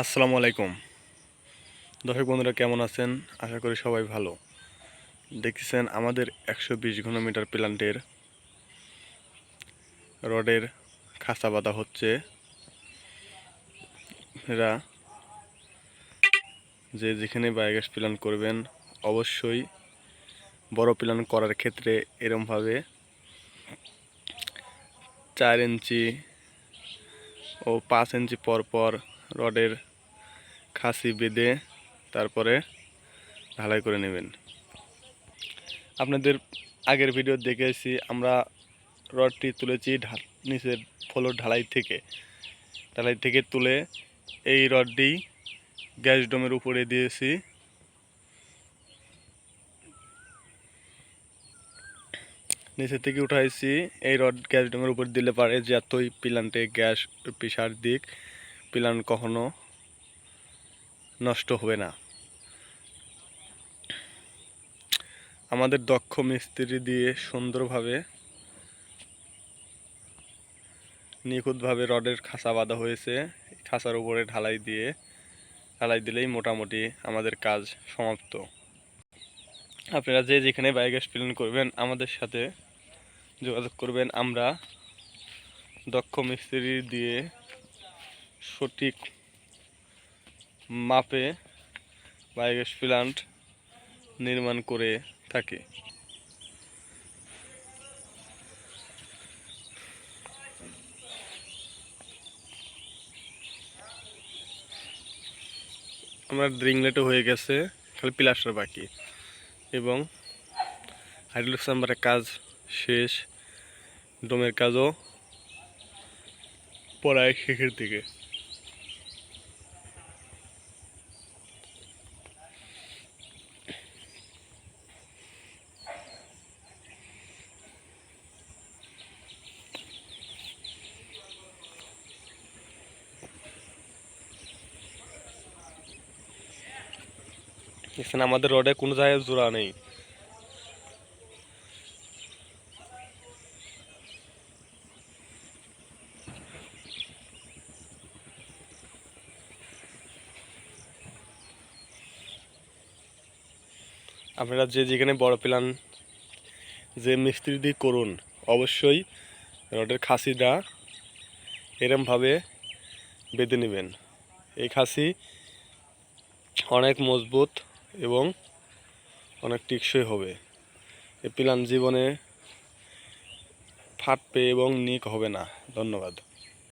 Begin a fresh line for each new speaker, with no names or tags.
আসসালামু আলাইকুম। দর্শক বন্ধুরা, কেমন আছেন? আশা করি সবাই ভালো। দেখতেছেন আমাদের একশো বিশ ঘনমিটার প্ল্যান্টের রডের খাঁচা বাঁধা হচ্ছে। এরা যে যেখানে বায়োগ্যাস প্ল্যান করবেন, অবশ্যই বড় প্ল্যান করার ক্ষেত্রে এরমভাবে চার ইঞ্চি ও পাঁচ ইঞ্চি পর পর রডের খাসি বেঁধে তারপরে ঢালাই করে নেবেন। আপনাদের আগের ভিডিও দেখেছি, আমরা রডটি তুলেছি নিচের ফলোর ঢালাই থেকে। ঢালাই থেকে তুলে এই রডটি গ্যাস ডোমের উপরে দিয়েছি। নিচে থেকে উঠাইছি, এই রড গ্যাস ডোমের উপর দিলে পারে যে এতই প্লান্টে গ্যাস পিসার দিক, প্লান কখনো নষ্ট হবে না। আমাদের দক্ষ মিস্ত্রি দিয়ে সুন্দরভাবে, নিখুঁতভাবে রডের খাঁচা বাঁধা হয়েছে। খাঁচার উপরে ঢালাই দিয়ে, ঢালাই দিলেই মোটামুটি আমাদের কাজ সমাপ্ত। আপনারা যে যেখানে বায়োগ্যাস প্ল্যান করবেন, আমাদের সাথে যোগাযোগ করবেন। আমরা দক্ষ মিস্ত্রি দিয়ে সঠিক মাপে বায়োগ্যাস প্ল্যান্ট নির্মাণ করে থাকি। আমার ড্রিংলেটও হয়ে গেছে খালি প্লাস্টার বাকি এবং হাইড্রোলিক চেম্বারের কাজ শেষ, ডোমের কাজও পড়ায় শেষের দিকে। এখানে আমাদের রোডে কোনো জায়গায় জোড়া নেই। আপনারা যে যেখানে বড় প্ল্যান, যে মিস্ত্রি দিয়ে করুন, অবশ্যই রডের খাসিটা এরমভাবে বেঁধে নেবেন। এই খাসি অনেক মজবুত এবং অনেক টিকসই হবে। এ প্ল্যান জীবনে ফাটবে এবং নিক হবে না। ধন্যবাদ।